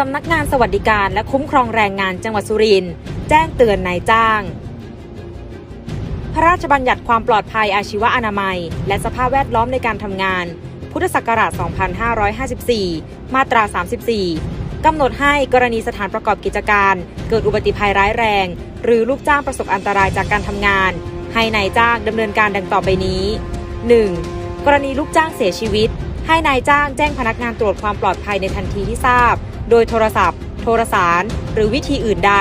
สำนักงานสวัสดิการและคุ้มครองแรงงานจังหวัดสุรินทร์แจ้งเตือนนายจ้าง พระราชบัญญัติความปลอดภัยอาชีวอนามัย และสภาพแวดล้อมในการทำงาน พุทธศักราช 2554 มาตรา 34 กำหนดให้กรณีสถานประกอบกิจการ เกิดอุบัติภัยร้ายแรง หรือลูกจ้างประสบอันตรายจากการทำงาน ให้นายจ้างดำเนินการดังต่อไปนี้ 1. กรณีลูกจ้างเสียชีวิตให้นายจ้างแจ้งพนักงานตรวจความปลอดภัยในทันทีที่ทราบ โดยโทรศัพท์ โทรสาร หรือวิธีอื่นใด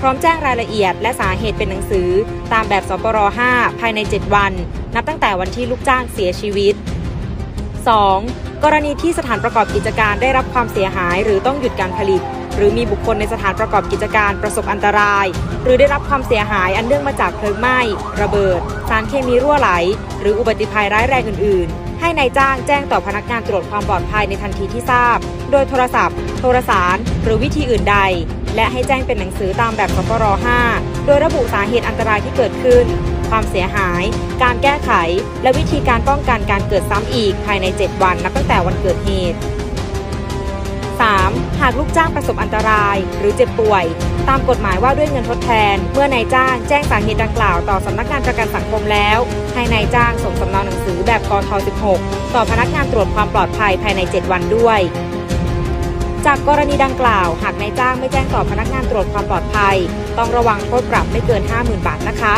พร้อมแจ้งรายละเอียดและสาเหตุเป็นหนังสือ ตามแบบสปร5ภายใน 7 วัน นับตั้งแต่วันที่ลูกจ้างเสียชีวิต 2. กรณีที่สถานประกอบกิจการได้รับความเสียหายหรือต้องหยุดการผลิต หรือมีบุคคลในสถานประกอบกิจการประสบอันตราย หรือได้รับความเสียหายอันเนื่องมาจากเพลิงไหม้ ระเบิด สารเคมีรั่วไหล หรืออุบัติภัยร้ายแรงอื่นๆ ให้ในายจ้างแจ้งต่อพนักงานตรวจความปลอดภัยในทันทีที่ทราบ โดยโทรศัพท์ โทรสาร หรือวิธีอื่นใด และให้แจ้งเป็นหนังสือตามแบบสปร5โดยระบุสาเหตุอันตรายที่เกิดขึ้น ความเสียหาย การแก้ไข และวิธีการป้องกันการเกิดซ้ำอีกภายใน 7 วันนับตั้งแต่วันเกิดเหตุ 3. หากลูกจ้างประสบอันตราย หรือเจ็บป่วย ตามกฎหมายว่าด้วยเงินทดแทน เมื่อนายจ้างแจ้งสาเหตุดังกล่าวต่อสำนักงานประกันสังคมแล้ว ให้นายจ้างส่งสำเนาหนังสือแบบกท16 ต่อพนักงานตรวจความปลอดภัยภายใน 7 วันด้วย จากกรณีดังกล่าว หากนายจ้างไม่แจ้งต่อพนักงานตรวจความปลอดภัย ต้องระวังโทษปรับไม่เกิน 50,000 บาทนะคะ